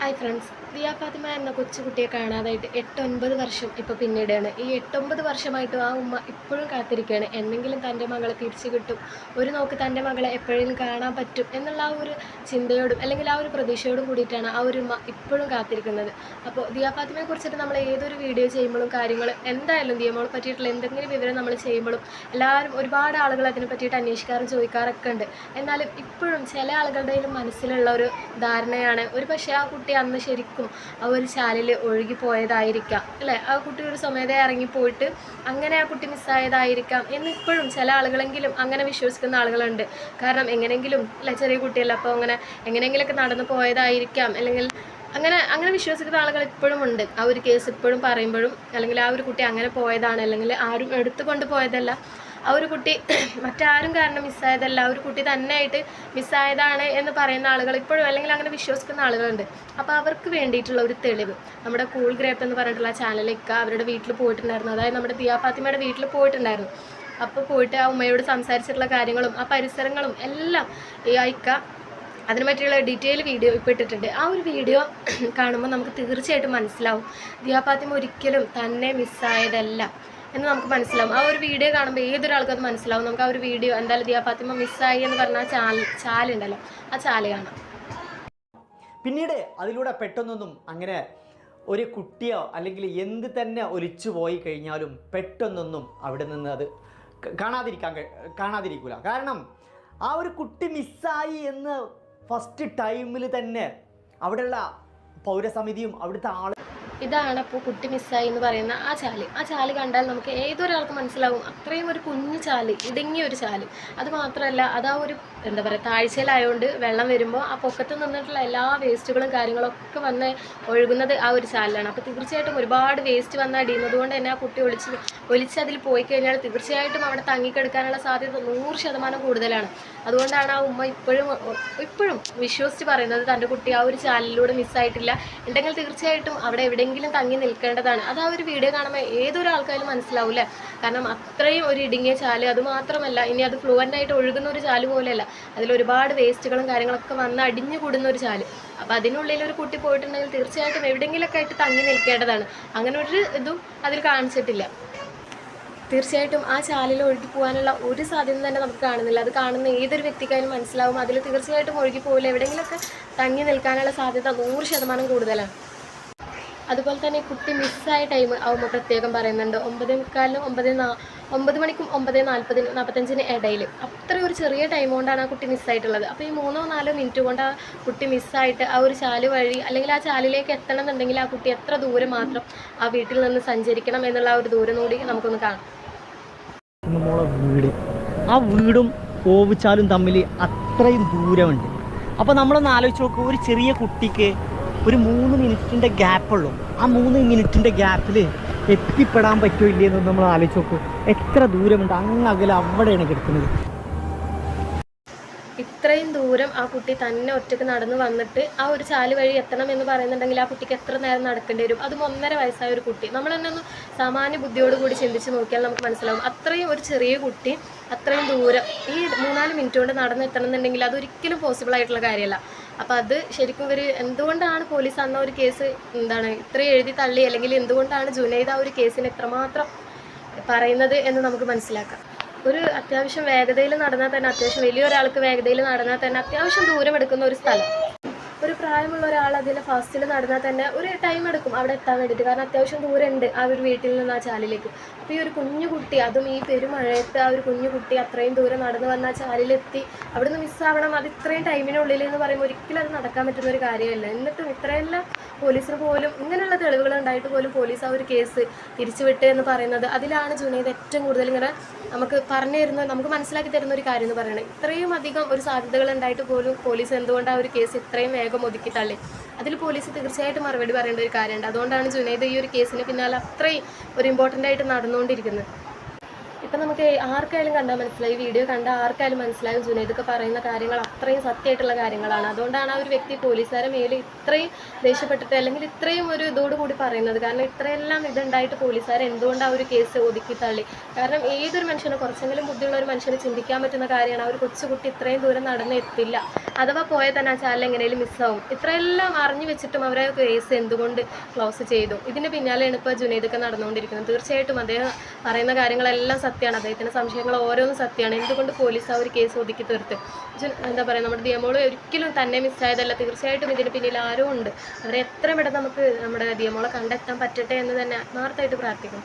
Hi friends Diya Fathima എന്ന കൊച്ചുകുട്ടിയെ കാണാതായിട്ട് എട്ടൊൻപത് വർഷം ഇപ്പോൾ പിന്നീടാണ് ഈ എട്ടൊമ്പത് വർഷമായിട്ടും ആ ഉമ്മ ഇപ്പോഴും കാത്തിരിക്കുകയാണ്. എന്നെങ്കിലും തന്റെ മകളെ തിരിച്ചു കിട്ടും. ഒരു നോക്ക് തന്റെ മകളെ എപ്പോഴെങ്കിലും കാണാൻ പറ്റും എന്നുള്ള ആ ഒരു ചിന്തയോടും അല്ലെങ്കിൽ ആ ഒരു പ്രതീക്ഷയോടും കൂടിയിട്ടാണ് ആ ഒരു ഉമ്മ ഇപ്പോഴും കാത്തിരിക്കുന്നത്. അപ്പോൾ ദിയ ഫാത്തിമയെ കുറിച്ചിട്ട് നമ്മൾ ഏതൊരു വീഡിയോ ചെയ്യുമ്പോഴും കാര്യങ്ങൾ എന്തായാലും ദിയമോളെ പറ്റിയിട്ടുള്ള എന്തെങ്കിലും വിവരം നമ്മൾ ചെയ്യുമ്പോഴും എല്ലാവരും ഒരുപാട് ആളുകൾ അതിനെ പറ്റിയിട്ട് അന്വേഷിക്കാറും ചോദിക്കാറൊക്കെ ഉണ്ട്. എന്നാലും ഇപ്പോഴും ചില ആളുകളുടെയും മനസ്സിലുള്ള ഒരു ധാരണയാണ്. ഒരു പക്ഷേ ആ കുട്ടി അന്ന് ശരിക്കും ആ ഒരു ചാലിൽ ഒഴുകി പോയതായിരിക്കാം അല്ലേ? ആ കുട്ടി ഒരു സ്വമേധ ഇറങ്ങിപ്പോയിട്ട് അങ്ങനെ ആ കുട്ടി മിസ്സായതായിരിക്കാം എന്നിപ്പോഴും ചില ആളുകളെങ്കിലും അങ്ങനെ വിശ്വസിക്കുന്ന ആളുകളുണ്ട്. കാരണം എങ്ങനെയെങ്കിലും അല്ല ചെറിയ കുട്ടിയല്ല അപ്പോൾ അങ്ങനെ എങ്ങനെയെങ്കിലുമൊക്കെ നടന്നു പോയതായിരിക്കാം. അല്ലെങ്കിൽ അങ്ങനെ അങ്ങനെ വിശ്വസിക്കുന്ന ആളുകൾ ഇപ്പോഴും ഉണ്ട്. ആ ഒരു കേസ് ഇപ്പോഴും പറയുമ്പോഴും അല്ലെങ്കിൽ ആ ഒരു കുട്ടി അങ്ങനെ പോയതാണ് അല്ലെങ്കിൽ ആരും എടുത്തുകൊണ്ട് പോയതല്ല ആ ഒരു കുട്ടി മറ്റാരും കാരണം മിസ്സായതല്ല. ആ ഒരു കുട്ടി തന്നെയായിട്ട് മിസ്സായതാണ് എന്ന് പറയുന്ന ആളുകൾ ഇപ്പോഴും അല്ലെങ്കിൽ അങ്ങനെ വിശ്വസിക്കുന്ന ആളുകളുണ്ട്. അപ്പോൾ അവർക്ക് വേണ്ടിയിട്ടുള്ള ഒരു തെളിവ്. നമ്മുടെ കൂൾ ഗ്രേപ്പ് എന്ന് പറഞ്ഞിട്ടുള്ള ചാനലിലേക്ക് അവരുടെ വീട്ടിൽ പോയിട്ടുണ്ടായിരുന്നു. അതായത് നമ്മുടെ ദിയാ ഫാത്തിമയുടെ വീട്ടിൽ പോയിട്ടുണ്ടായിരുന്നു. അപ്പോൾ പോയിട്ട് ആ ഉമ്മയോട് സംസാരിച്ചിട്ടുള്ള കാര്യങ്ങളും ആ പരിസരങ്ങളും എല്ലാം ഈ അയക്ക അതിനെ പറ്റിയുള്ള ഡീറ്റെയിൽ വീഡിയോ ഇപ്പോൾ ഇട്ടിട്ടുണ്ട്. ആ ഒരു വീഡിയോ കാണുമ്പോൾ നമുക്ക് തീർച്ചയായിട്ടും മനസ്സിലാവും. ദിയാ ഫാത്തിമ ഒരിക്കലും തന്നെ മിസ്സായതല്ല. എന്ന് നമുക്ക് മനസ്സിലാവും. ആ ഒരു വീഡിയോ കാണുമ്പോൾ ഏതൊരാൾക്കും അത് മനസ്സിലാവും. നമുക്ക് ആ ഒരു വീഡിയോ എന്തായാലും ദിയാ ഫാത്തിമ മിസ്സായി എന്ന് പറഞ്ഞ ആ ചാൽ ചാലുണ്ടല്ലോ ആ ചാൽ കാണാം. പിന്നീട് അതിലൂടെ പെട്ടെന്നൊന്നും അങ്ങനെ ഒരു കുട്ടിയോ അല്ലെങ്കിൽ എന്ത് തന്നെ ഒലിച്ചു പോയി കഴിഞ്ഞാലും പെട്ടെന്നൊന്നും അവിടെ നിന്ന് അത് കാണാതിരിക്കാൻ കാണാതിരിക്കില്ല കാണാതിരിക്കൂല. കാരണം ആ ഒരു കുട്ടി മിസ്സായി എന്ന് ഫസ്റ്റ് ടൈമിൽ തന്നെ അവിടെയുള്ള പൗരസമിതിയും അവിടുത്തെ ആൾ ഇതാണ് അപ്പോൾ കുട്ടി മിസ്സായി എന്ന് പറയുന്ന ആ ചാൽ. ആ ചാൽ കണ്ടാൽ നമുക്ക് ഏതൊരാൾക്ക് മനസ്സിലാവും? അത്രയും ഒരു കുഞ്ഞു ചാൽ ഇടുങ്ങിയ ഒരു ചാൽ. അത് മാത്രമല്ല അത് ആ ഒരു എന്താ പറയുക താഴ്ചയിലായതുകൊണ്ട് വെള്ളം വരുമ്പോൾ ആ പൊക്കത്ത് നിന്നിട്ടുള്ള എല്ലാ വേസ്റ്റുകളും കാര്യങ്ങളൊക്കെ വന്ന് ഒഴുകുന്നത് ആ ഒരു ചാലിലാണ്. അപ്പോൾ തീർച്ചയായിട്ടും ഒരുപാട് വേസ്റ്റ് വന്ന് അടിയുന്നത് കൊണ്ട് തന്നെ ആ കുട്ടി ഒളിച്ച് ഒലിച്ച് അതിൽ പോയി കഴിഞ്ഞാൽ തീർച്ചയായിട്ടും അവിടെ തങ്ങിക്കെടുക്കാനുള്ള സാധ്യത നൂറ് ശതമാനം കൂടുതലാണ്. അതുകൊണ്ടാണ് ആ ഉമ്മ ഇപ്പോഴും ഇപ്പോഴും വിശ്വസിച്ച് പറയുന്നത് തന്റെ കുട്ടി ആ ഒരു ചാലിലൂടെ മിസ്സായിട്ടില്ല ഉണ്ടെങ്കിൽ തീർച്ചയായിട്ടും അവിടെ എവിടെയെങ്കിലും തങ്ങി നിൽക്കേണ്ടതാണ്. അത് ആ ഒരു വീഡിയോ കാണുമ്പോൾ ഏതൊരാൾക്കാരും മനസ്സിലാവില്ല? കാരണം അത്രയും ഒരു ഇടുങ്ങിയ ചാൽ അത് മാത്രമല്ല ഇനി അത് ഫ്ലുവന്റ് ആയിട്ട് ഒഴുകുന്ന ഒരു ചാൽ പോലെയല്ല. അതിൽ ഒരുപാട് വേസ്റ്റുകളും കാര്യങ്ങളൊക്കെ വന്ന് അടിഞ്ഞു കൂടുന്ന ഒരു ചാൽ. അപ്പോൾ അതിനുള്ളിൽ ഒരു കുട്ടി പോയിട്ടുണ്ടെങ്കിൽ തീർച്ചയായിട്ടും എവിടെയെങ്കിലുമൊക്കെ ആയിട്ട് തങ്ങി നിൽക്കേണ്ടതാണ്. അങ്ങനെ ഒരു ഇതും അതിൽ കാണിച്ചിട്ടില്ല. തീർച്ചയായിട്ടും ആ ചാലിൽ ഒഴുകി പോകാനുള്ള ഒരു സാധ്യത തന്നെ നമുക്ക് കാണുന്നില്ല. അത് കാണുന്ന ഏതൊരു വ്യക്തിക്കായാലും മനസ്സിലാവും. അതിൽ തീർച്ചയായിട്ടും ഒഴുകി പോകില്ല. എവിടെയെങ്കിലുമൊക്കെ തങ്ങി നിൽക്കാനുള്ള സാധ്യത നൂറ് ശതമാനം കൂടുതലാണ്. അതുപോലെ തന്നെ കുട്ടി മിസ്സായ ടൈം ആവുമ്പോൾ പ്രത്യേകം പറയുന്നുണ്ട് ഒമ്പത് മുക്കാലിനും ഒമ്പത് നാ ഒമ്പത് മണിക്കും ഒമ്പത് നാൽപ്പതിന് നാൽപ്പത്തഞ്ചിന് ഇടയിൽ അത്ര ഒരു ചെറിയ ടൈം കൊണ്ടാണ് ആ കുട്ടി മിസ്സായിട്ടുള്ളത്. അപ്പോൾ ഈ മൂന്നോ നാലോ മിനിറ്റ് കൊണ്ട് ആ കുട്ടി മിസ്സായിട്ട് ആ ഒരു ചാൽ വഴി അല്ലെങ്കിൽ ആ ചാലിലേക്ക് എത്തണം എന്നുണ്ടെങ്കിൽ ആ കുട്ടി എത്ര ദൂരം മാത്രം ആ വീട്ടിൽ നിന്ന് സഞ്ചരിക്കണം എന്നുള്ള ആ ഒരു ദൂരം കൂടി നമുക്കൊന്ന് കാണാം. വീട്. ആ വീടും ഓവിച്ചാലും തമ്മിൽ അത്രയും ദൂരമുണ്ട്. അപ്പോൾ നമ്മളൊന്ന് ആലോചിച്ച് നോക്കുക ഒരു ചെറിയ കുട്ടിക്ക് ഒരു മൂന്ന് മിനിറ്റിന്റെ ഗ്യാപ്പുള്ളൂ ആ മൂന്ന് മിനിറ്റിന്റെ ഗ്യാപ്പിൽ എത്തിപ്പെടാൻ പറ്റുമോ ഇല്ലയെന്ന് നമ്മൾ ആലോചിച്ച് നോക്കൂ. എത്ര ദൂരമുണ്ട്? അങ്ങ് അകലെ അവിടെയാണ് കിടക്കുന്നത്. ഇത്രയും ദൂരം ആ കുട്ടി തന്നെ ഒറ്റയ്ക്ക് നടന്നു വന്നിട്ട് ആ ഒരു ചാൽ വഴി എത്തണം എന്ന് പറയുന്നുണ്ടെങ്കിൽ ആ കുട്ടിക്ക് എത്ര നേരം നടക്കേണ്ടി വരും? അതും ഒന്നര വയസ്സായ ഒരു കുട്ടി. നമ്മൾ തന്നെ ഒന്ന് സാമാന്യ ബുദ്ധിയോട് കൂടി ചിന്തിച്ച് നോക്കിയാൽ നമുക്ക് മനസ്സിലാവും. അത്രയും ഒരു ചെറിയ കുട്ടി അത്രയും ദൂരം ഈ മൂന്നാൽ മിനിറ്റ് കൊണ്ട് നടന്നെത്തണം എന്നുണ്ടെങ്കിൽ അതൊരിക്കലും പോസിബിൾ ആയിട്ടുള്ള കാര്യമല്ല. അപ്പോൾ അത് ശരിക്കും ഇവർ എന്തുകൊണ്ടാണ് പോലീസ് അന്ന ഒരു കേസ് എന്താണ് ഇത്രയും എഴുതി തള്ളി അല്ലെങ്കിൽ എന്തുകൊണ്ടാണ് ജുനൈദ് ആ ഒരു കേസിന് ഇത്രമാത്രം പറയുന്നത് എന്ന് നമുക്ക് മനസ്സിലാക്കാം. ഒരു അത്യാവശ്യം വേഗതയിൽ നടന്നാൽ തന്നെ അത്യാവശ്യം വലിയൊരാൾക്ക് വേഗതയിൽ നടന്നാൽ തന്നെ അത്യാവശ്യം ദൂരം എടുക്കുന്ന ഒരു സ്ഥലം. പ്രായമുള്ള ഒരാൾ അതിൽ ഫാസ്റ്റിൽ നടന്നാൽ തന്നെ ഒരു ടൈം എടുക്കും അവിടെ എത്താൻ വേണ്ടിയിട്ട്. കാരണം അത്യാവശ്യം ദൂരം ഉണ്ട് ആ ഒരു വീട്ടിൽ നിന്ന് ആ ചാലിലേക്ക്. അപ്പോൾ ഈ ഒരു കുഞ്ഞു കുട്ടി അതും ഈ പെരുമഴയത്ത് ആ ഒരു കുഞ്ഞു കുട്ടി അത്രയും ദൂരം നടന്നു വന്ന ആ ചാലിലെത്തി നിന്ന് മിസ്സാവണം അത് ഇത്രയും ടൈമിനുള്ളിൽ എന്ന് പറയുമ്പോൾ ഒരിക്കലും അത് നടക്കാൻ പറ്റുന്ന ഒരു കാര്യമല്ല. എന്നിട്ടും ഇത്രയെല്ലാം പോലീസിന് പോലും ഇങ്ങനെയുള്ള തെളിവുകൾ ഉണ്ടായിട്ട് പോലും പോലീസ് ആ ഒരു കേസ് തിരിച്ചുവിട്ട് എന്ന് പറയുന്നത് അതിലാണ് ജുനൈദ് ഏറ്റവും കൂടുതൽ ഇങ്ങനെ നമുക്ക് പറഞ്ഞു തരുന്ന നമുക്ക് മനസ്സിലാക്കി തരുന്ന ഒരു കാര്യം എന്ന് പറയുന്നത് ഇത്രയും അധികം ഒരു സാധ്യതകൾ ഉണ്ടായിട്ട് പോലും പോലീസ് എന്തുകൊണ്ട് ആ ഒരു കേസ് ഇത്രയും വേഗം ഒതുക്കി തള്ളി അതിൽ പോലീസ് തീർച്ചയായിട്ടും മറുപടി പറയേണ്ട ഒരു കാര്യമുണ്ട്. അതുകൊണ്ടാണ് ജുനൈദ് ഈ ഒരു കേസിന് പിന്നാലെ അത്രയും ഒരു ഇമ്പോർട്ടന്റ് ആയിട്ട് നടന്നുകൊണ്ടിരിക്കുന്നത്. ഇപ്പം നമുക്ക് ആർക്കായാലും കണ്ടാൽ മനസ്സിലായി വീഡിയോ കണ്ട ആർക്കായാലും മനസ്സിലായി ജുനൈദൊക്കെ പറയുന്ന കാര്യങ്ങൾ അത്രയും സത്യമായിട്ടുള്ള കാര്യങ്ങളാണ്. അതുകൊണ്ടാണ് ആ ഒരു വ്യക്തി പോലീസുകാരെ മേലെ ഇത്രയും ദേഷ്യപ്പെട്ടിട്ട് അല്ലെങ്കിൽ ഇത്രയും ഒരു ഇതോടുകൂടി പറയുന്നത്. കാരണം ഇത്രയെല്ലാം ഇതുണ്ടായിട്ട് പോലീസുകാർ എന്തുകൊണ്ട് ആ ഒരു കേസ് ഒതുക്കി തള്ളി? കാരണം ഏതൊരു മനുഷ്യനും കുറച്ചെങ്കിലും ബുദ്ധിയുള്ള ഒരു മനുഷ്യന് ചിന്തിക്കാൻ പറ്റുന്ന കാര്യമാണ്. ആ ഒരു കൊച്ചുകുട്ടി ഇത്രയും ദൂരം നടന്ന് എത്തില്ല. അഥവാ പോയാൽ തന്നെ ആ ചാനൽ എങ്ങനെയും മിസ്സാവും ഇത്രയെല്ലാം അറിഞ്ഞു വെച്ചിട്ടും അവരെ കേസ് എന്തുകൊണ്ട് ക്ലോസ് ചെയ്തു? ഇതിന് പിന്നാലെയാണ് ഇപ്പോൾ ജുനൈദൊക്കെ നടന്നുകൊണ്ടിരിക്കുന്നത്. തീർച്ചയായിട്ടും അദ്ദേഹം പറയുന്ന കാര്യങ്ങളെല്ലാം സത്യമാണ്. അദ്ദേഹത്തിന്റെ സംശയങ്ങൾ ഓരോന്നും സത്യമാണ്. എന്തുകൊണ്ട് പോലീസ് ആ ഒരു കേസ് ഒതുക്കി തീർത്ത്? എന്താ പറയുക നമ്മുടെ ദിയമോൾ ഒരിക്കലും തന്നെ മിസ്സായതല്ല തീർച്ചയായിട്ടും ഇതിന് പിന്നിൽ ആരും ഉണ്ട്. അവരെ എത്ര പെട്ടെന്ന് നമുക്ക് നമ്മുടെ ദിയമോളെ കണ്ടെത്താൻ പറ്റട്ടെ എന്ന് തന്നെ ആത്മാർത്ഥമായിട്ട് പ്രാർത്ഥിക്കും